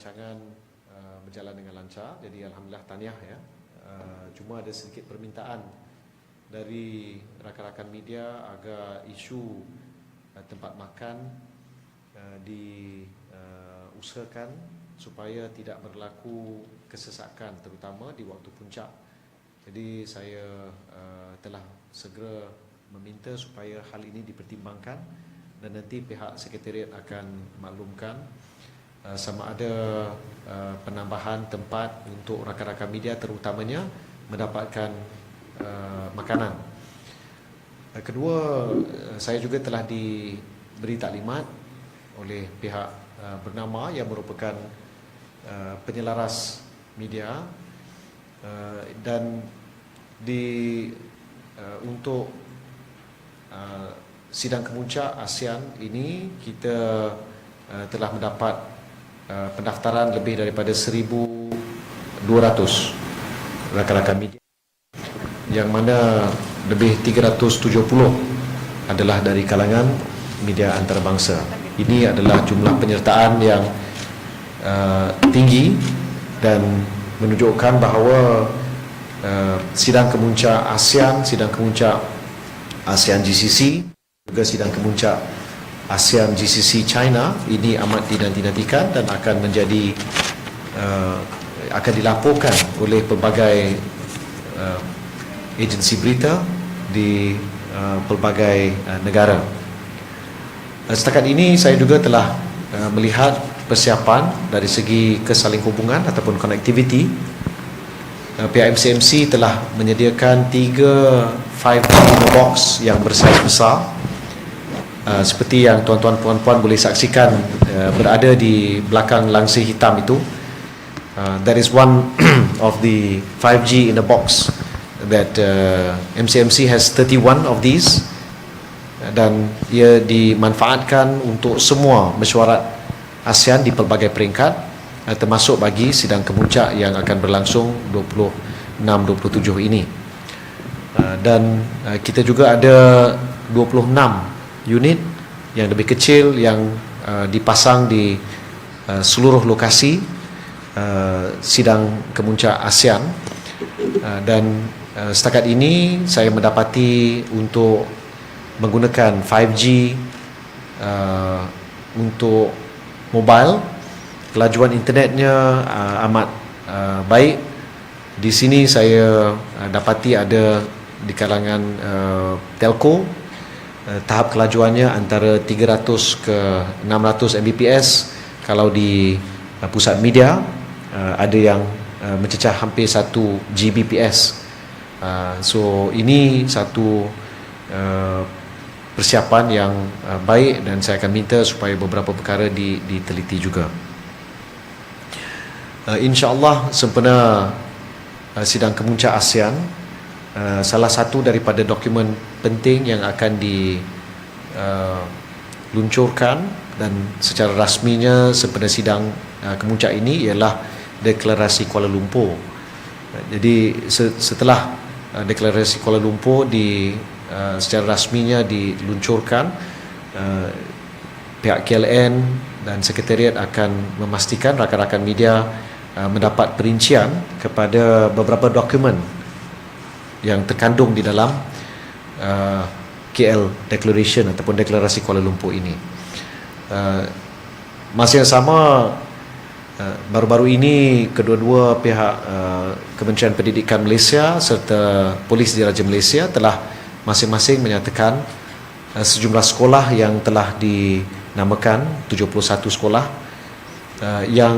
Rancangan uh, berjalan dengan lancar, jadi alhamdulillah tahniah ya. Uh, cuma ada sedikit permintaan dari rakan-rakan media agar isu uh, tempat makan uh, diusahakan supaya tidak berlaku kesesakan terutama di waktu puncak. Jadi saya uh, telah segera meminta supaya hal ini dipertimbangkan dan nanti pihak sekretariat akan maklumkan Uh, sama ada uh, penambahan tempat untuk rakan-rakan media terutamanya mendapatkan uh, makanan. Uh, kedua, uh, saya juga telah diberi taklimat oleh pihak uh, bernama yang merupakan uh, penyelaras media uh, dan di uh, untuk uh, sidang kemuncak ASEAN ini kita uh, telah mendapat Uh, pendaftaran lebih daripada 1,200 rakan-rakan media yang mana lebih 370 adalah dari kalangan media antarabangsa. Ini adalah jumlah penyertaan yang uh, tinggi dan menunjukkan bahawa uh, sidang kemuncak ASEAN, sidang kemuncak ASEAN GCC juga sidang kemuncak ASEAN GCC China ini amat dinanti-nantikan dan akan menjadi uh, akan dilaporkan oleh pelbagai uh, agensi berita di uh, pelbagai uh, negara. Uh, setakat ini saya juga telah uh, melihat persiapan dari segi kesaling hubungan ataupun connectivity. Uh, pihak MCMC telah menyediakan tiga 5G box yang bersaiz besar Uh, seperti yang tuan-tuan puan-puan boleh saksikan uh, berada di belakang langsir hitam itu. Uh, that is one of the 5G in a box that uh, MCMC has 31 of these. Dan ia dimanfaatkan untuk semua mesyuarat ASEAN di pelbagai peringkat uh, termasuk bagi sidang kemuncak yang akan berlangsung 26-27 ini. Uh, dan uh, kita juga ada 26 unit yang lebih kecil yang uh, dipasang di uh, seluruh lokasi uh, sidang kemuncak ASEAN. Uh, dan uh, setakat ini saya mendapati untuk menggunakan 5G uh, untuk mobile kelajuan internetnya uh, amat uh, baik. Di sini saya uh, dapati ada di kalangan uh, telco tahap kelajuannya antara 300 ke 600 Mbps kalau di uh, pusat media. Uh, ada yang uh, mencecah hampir 1 Gbps. Uh, so ini satu uh, persiapan yang uh, baik dan saya akan minta supaya beberapa perkara di, diteliti juga. Uh, insyaallah sempena uh, sidang kemuncak ASEAN Uh, salah satu daripada dokumen penting yang akan diluncurkan uh, dan secara rasminya sempena sidang uh, kemuncak ini ialah deklarasi Kuala Lumpur. Jadi se- setelah uh, deklarasi Kuala Lumpur di uh, secara rasminya diluncurkan uh, pihak KLN dan sekretariat akan memastikan rakan-rakan media mendapat perincian kepada beberapa dokumen yang terkandung di dalam uh, KL Declaration ataupun Deklarasi Kuala Lumpur ini. Uh, masa yang sama uh, baru-baru ini kedua-dua pihak uh, Kementerian Pendidikan Malaysia serta Polis Diraja Malaysia telah masing-masing menyatakan uh, sejumlah sekolah yang telah dinamakan 71 sekolah uh, yang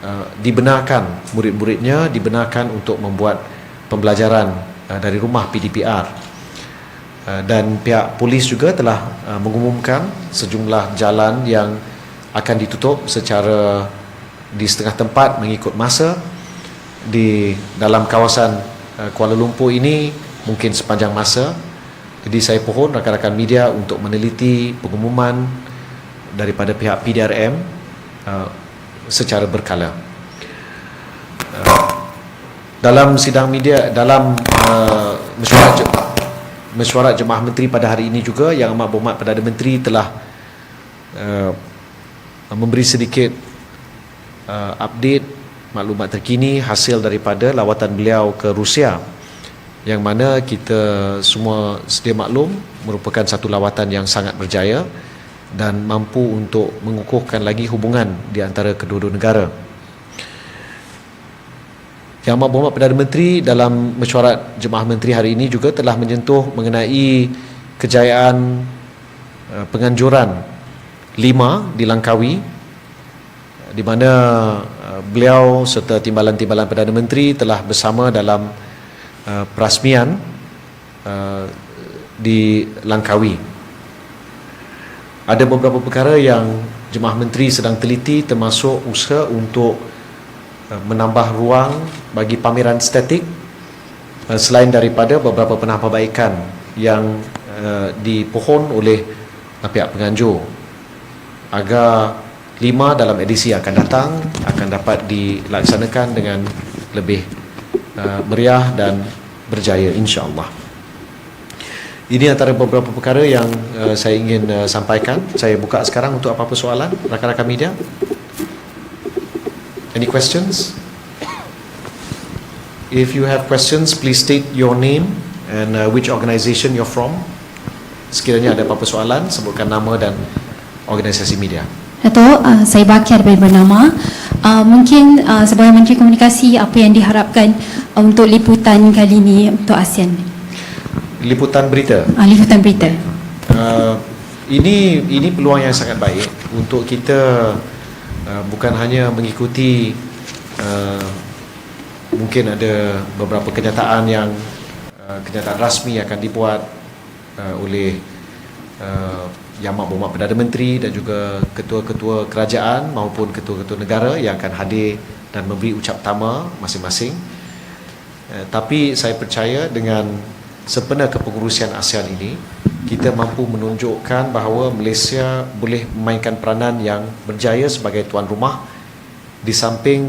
uh, dibenarkan murid-muridnya dibenarkan untuk membuat pembelajaran uh, dari rumah PDPR uh, dan pihak polis juga telah uh, mengumumkan sejumlah jalan yang akan ditutup secara di setengah tempat mengikut masa. Di dalam kawasan Kuala Lumpur ini mungkin sepanjang masa. Jadi saya pohon rakan-rakan media untuk meneliti pengumuman daripada pihak PDRM secara berkala dalam sidang media dalam uh, mesyuarat je, mesyuarat jemaah menteri pada hari ini juga yang amat berhormat Perdana Menteri telah uh, memberi sedikit uh, update maklumat terkini hasil daripada lawatan beliau ke Rusia yang mana kita semua sedia maklum merupakan satu lawatan yang sangat berjaya dan mampu untuk mengukuhkan lagi hubungan di antara kedua-dua negara. Yang Amat Berhormat Perdana Menteri dalam mesyuarat Jemaah Menteri hari ini juga telah menyentuh mengenai kejayaan uh, penganjuran lima di Langkawi di mana uh, beliau serta timbalan-timbalan Perdana Menteri telah bersama dalam uh, perasmian di Langkawi. Ada beberapa perkara yang Jemaah Menteri sedang teliti termasuk usaha untuk menambah ruang bagi pameran estetik uh, selain daripada beberapa penambahbaikan yang uh, dipohon oleh pihak penganjur agar lima dalam edisi akan datang akan dapat dilaksanakan dengan lebih meriah dan berjaya insya-Allah. Ini antara beberapa perkara yang saya ingin sampaikan. Saya buka sekarang untuk apa-apa soalan rakan-rakan media. Any questions? If you have questions, please state your name and uh, which organisation you're from. Sekiranya ada apa-apa soalan, sebutkan nama dan organisasi media. Dato, uh, saya Bakir bin bernama. Uh, mungkin uh, sebagai Menteri Komunikasi, apa yang diharapkan uh, untuk liputan kali ini untuk ASEAN? Liputan berita? Uh, liputan berita. Uh, ini ini peluang yang sangat baik untuk kita Uh, bukan hanya mengikuti uh, mungkin ada beberapa kenyataan yang uh, kenyataan rasmi akan dibuat uh, oleh uh, Yang Berhormat Perdana Menteri dan juga ketua-ketua kerajaan maupun ketua-ketua negara yang akan hadir dan memberi ucap tama masing-masing. Uh, tapi saya percaya dengan sempena kepengurusian ASEAN ini kita mampu menunjukkan bahawa Malaysia boleh memainkan peranan yang berjaya sebagai tuan rumah di samping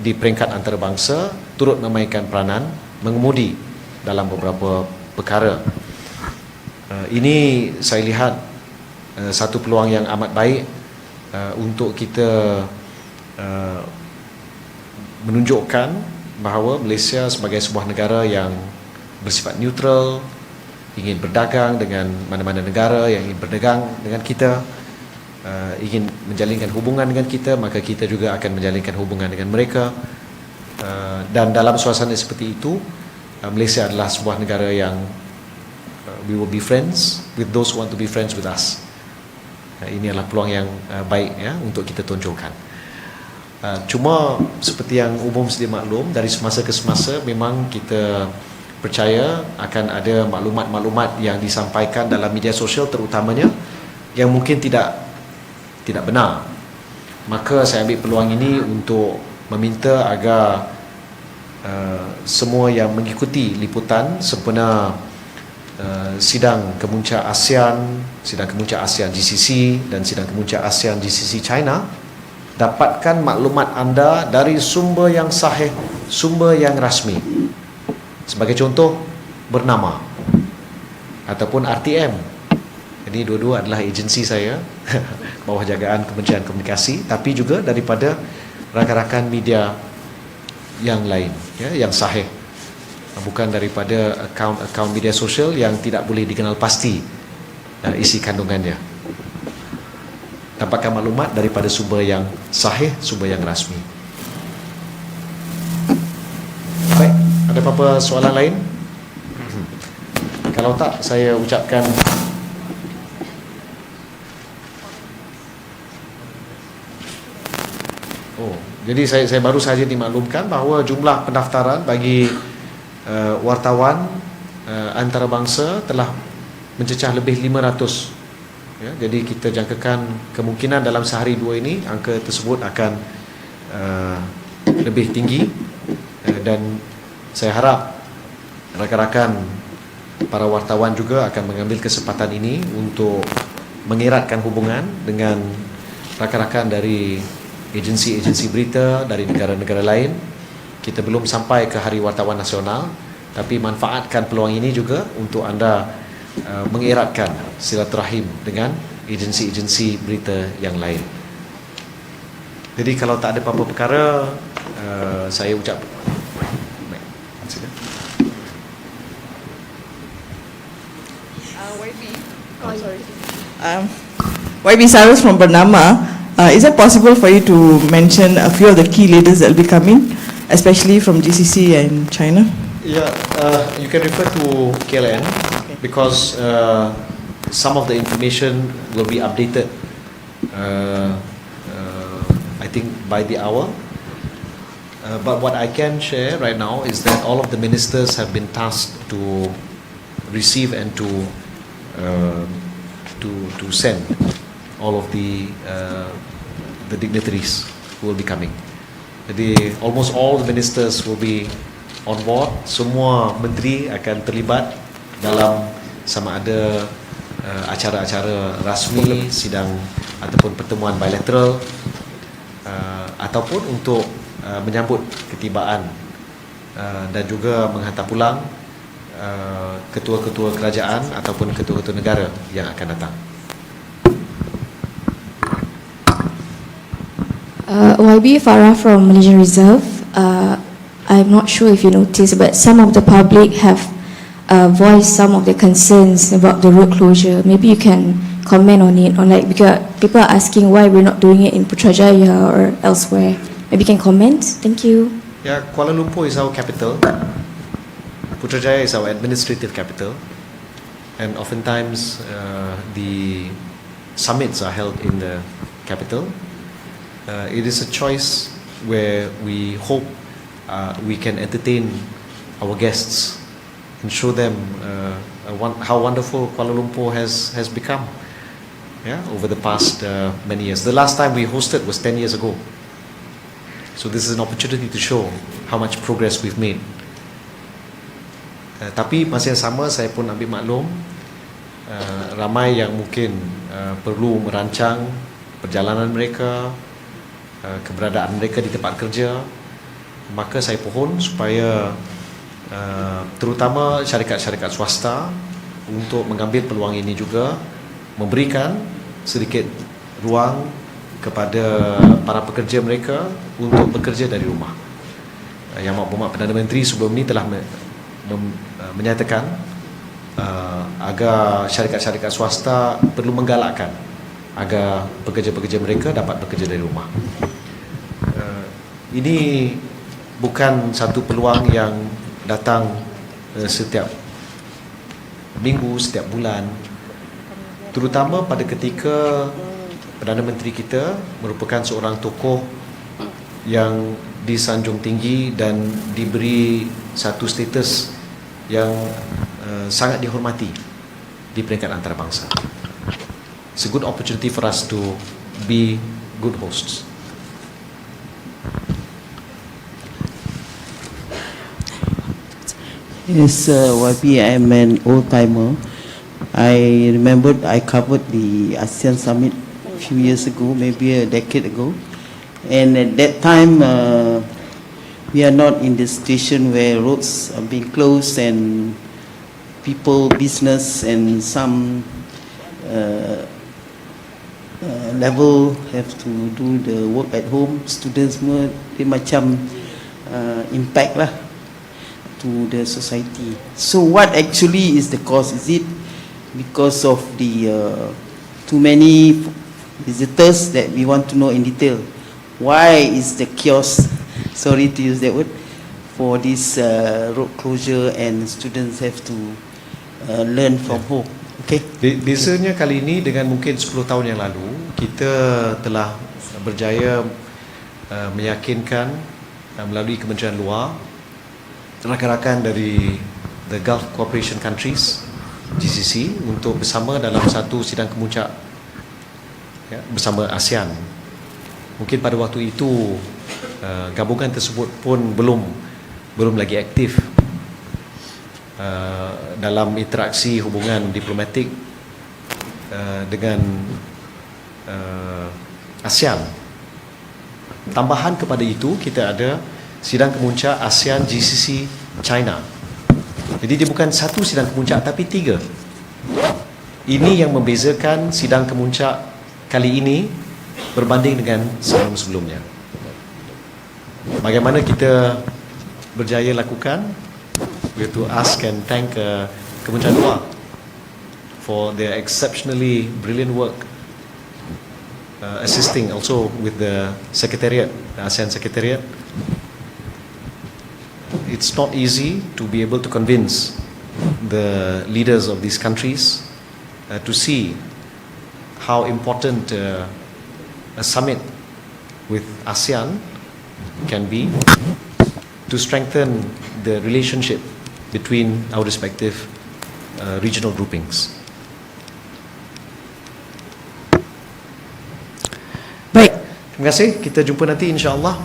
di peringkat antarabangsa turut memainkan peranan mengemudi dalam beberapa perkara. Uh, ini saya lihat uh, satu peluang yang amat baik uh, untuk kita menunjukkan bahawa Malaysia sebagai sebuah negara yang bersifat neutral, ingin berdagang dengan mana-mana negara yang ingin berdagang dengan kita uh, ingin menjalinkan hubungan dengan kita maka kita juga akan menjalinkan hubungan dengan mereka. Uh, dan dalam suasana seperti itu uh, Malaysia adalah sebuah negara yang uh, we will be friends with those who want to be friends with us. Uh, ini adalah peluang yang uh, baik ya untuk kita tunjukkan uh, cuma seperti yang umum sedia maklum dari semasa ke semasa memang kita percaya akan ada maklumat-maklumat yang disampaikan dalam media sosial terutamanya yang mungkin tidak tidak benar. Maka saya ambil peluang ini untuk meminta agar uh, semua yang mengikuti liputan sempena uh, sidang kemuncak ASEAN, sidang kemuncak ASEAN GCC dan sidang kemuncak ASEAN GCC China dapatkan maklumat anda dari sumber yang sahih, sumber yang rasmi. Sebagai contoh bernama ataupun RTM. Jadi dua-dua adalah agensi saya bawah jagaan Kementerian Komunikasi tapi juga daripada rakan-rakan media yang lain ya yang sahih. Bukan daripada akaun-akaun media sosial yang tidak boleh dikenal pasti uh, isi kandungannya. Dapatkan maklumat daripada sumber yang sahih, sumber yang rasmi. Baik. Ada apa-apa soalan lain? Kalau tak, saya ucapkan Oh, jadi saya saya baru saja dimaklumkan bahawa jumlah pendaftaran bagi uh, wartawan uh, antarabangsa telah mencecah lebih 500. Ya, jadi kita jangkakan kemungkinan dalam sehari dua ini angka tersebut akan uh, lebih tinggi uh, dan saya harap rakan-rakan para wartawan juga akan mengambil kesempatan ini untuk mengeratkan hubungan dengan rakan-rakan dari agensi-agensi berita dari negara-negara lain. Kita belum sampai ke Hari Wartawan Nasional, tapi manfaatkan peluang ini juga untuk anda uh, mengeratkan silaturahim dengan agensi-agensi berita yang lain. Jadi kalau tak ada apa-apa perkara, uh, saya ucap. Um, YB Cyrus from Bernama. Uh, is it possible for you to mention a few of the key leaders that will be coming, especially from GCC and China? Yeah, uh, you can refer to KLN because uh, some of the information will be updated. Uh, uh, I think by the hour. Uh, but what I can share right now is that all of the ministers have been tasked to receive and to uh, to to send all of the uh, the dignitaries who will be coming. Jadi almost all the ministers will be on board. Semua menteri akan terlibat dalam sama ada uh, acara-acara rasmi, sidang ataupun pertemuan bilateral uh, ataupun untuk uh, menyambut ketibaan uh, dan juga menghantar pulang uh, ketua-ketua kerajaan ataupun ketua-ketua negara yang akan datang. Uh, YB Farah from Malaysian Reserve. Uh, I'm not sure if you noticed, but some of the public have uh, voiced some of their concerns about the road closure. Maybe you can comment on it, on like because people are asking why we're not doing it in Putrajaya or elsewhere. Maybe you can comment. Thank you. Yeah, Kuala Lumpur is our capital. Putrajaya is our administrative capital, and oftentimes uh, the summits are held in the capital. Uh, it is a choice where we hope uh, we can entertain our guests and show them uh, how wonderful Kuala Lumpur has has become. Yeah, over the past uh, many years. The last time we hosted was 10 years ago. So this is an opportunity to show how much progress we've made. Uh, tapi masa yang sama saya pun ambil maklum uh, ramai yang mungkin uh, perlu merancang perjalanan mereka, uh, keberadaan mereka di tempat kerja. Maka saya pohon supaya uh, terutama syarikat-syarikat swasta untuk mengambil peluang ini juga memberikan sedikit ruang kepada para pekerja mereka untuk bekerja dari rumah. Yang Maklumat Perdana Menteri sebelum ini telah mem, uh, menyatakan uh, agar syarikat-syarikat swasta perlu menggalakkan agar pekerja-pekerja mereka dapat bekerja dari rumah. Uh, ini bukan satu peluang yang datang uh, setiap minggu, setiap bulan. Terutama pada ketika Perdana Menteri kita merupakan seorang tokoh yang disanjung tinggi dan diberi satu status yang uh, sangat dihormati di peringkat antarabangsa. It's a good opportunity for us to be good hosts. Yes, uh, YP, I'm an old timer. I remembered I covered the ASEAN summit a few years ago, maybe a decade ago. And at that time, uh, we are not in the situation where roads are being closed and people, business, and some uh, uh, level have to do the work at home. Students semua dia macam uh, impact lah to the society. So what actually is the cause? Is it because of the uh, too many visitors that we want to know in detail? Why is the kiosk, sorry to use that word, for this uh, road closure and students have to uh, learn from home? Okay. Be- Bezanya kali ini dengan mungkin 10 tahun yang lalu kita telah berjaya uh, meyakinkan uh, melalui Kementerian Luar rakan-rakan dari the Gulf Cooperation Countries GCC untuk bersama dalam satu sidang kemuncak ya, bersama ASEAN. Mungkin pada waktu itu uh, gabungan tersebut pun belum belum lagi aktif uh, dalam interaksi hubungan diplomatik uh, dengan uh, ASEAN. Tambahan kepada itu kita ada sidang kemuncak ASEAN GCC China. Jadi dia bukan satu sidang kemuncak tapi tiga. Ini yang membezakan sidang kemuncak kali ini berbanding dengan sebelum-sebelumnya. Bagaimana kita berjaya lakukan? We have to ask and thank uh, Kementerian Luar for their exceptionally brilliant work uh, assisting also with the Secretariat, the ASEAN Secretariat. It's not easy to be able to convince the leaders of these countries uh, to see how important uh, a summit with ASEAN can be to strengthen the relationship between our respective uh, regional groupings. Baik, Terima kasih. Kita jumpa nanti insya-Allah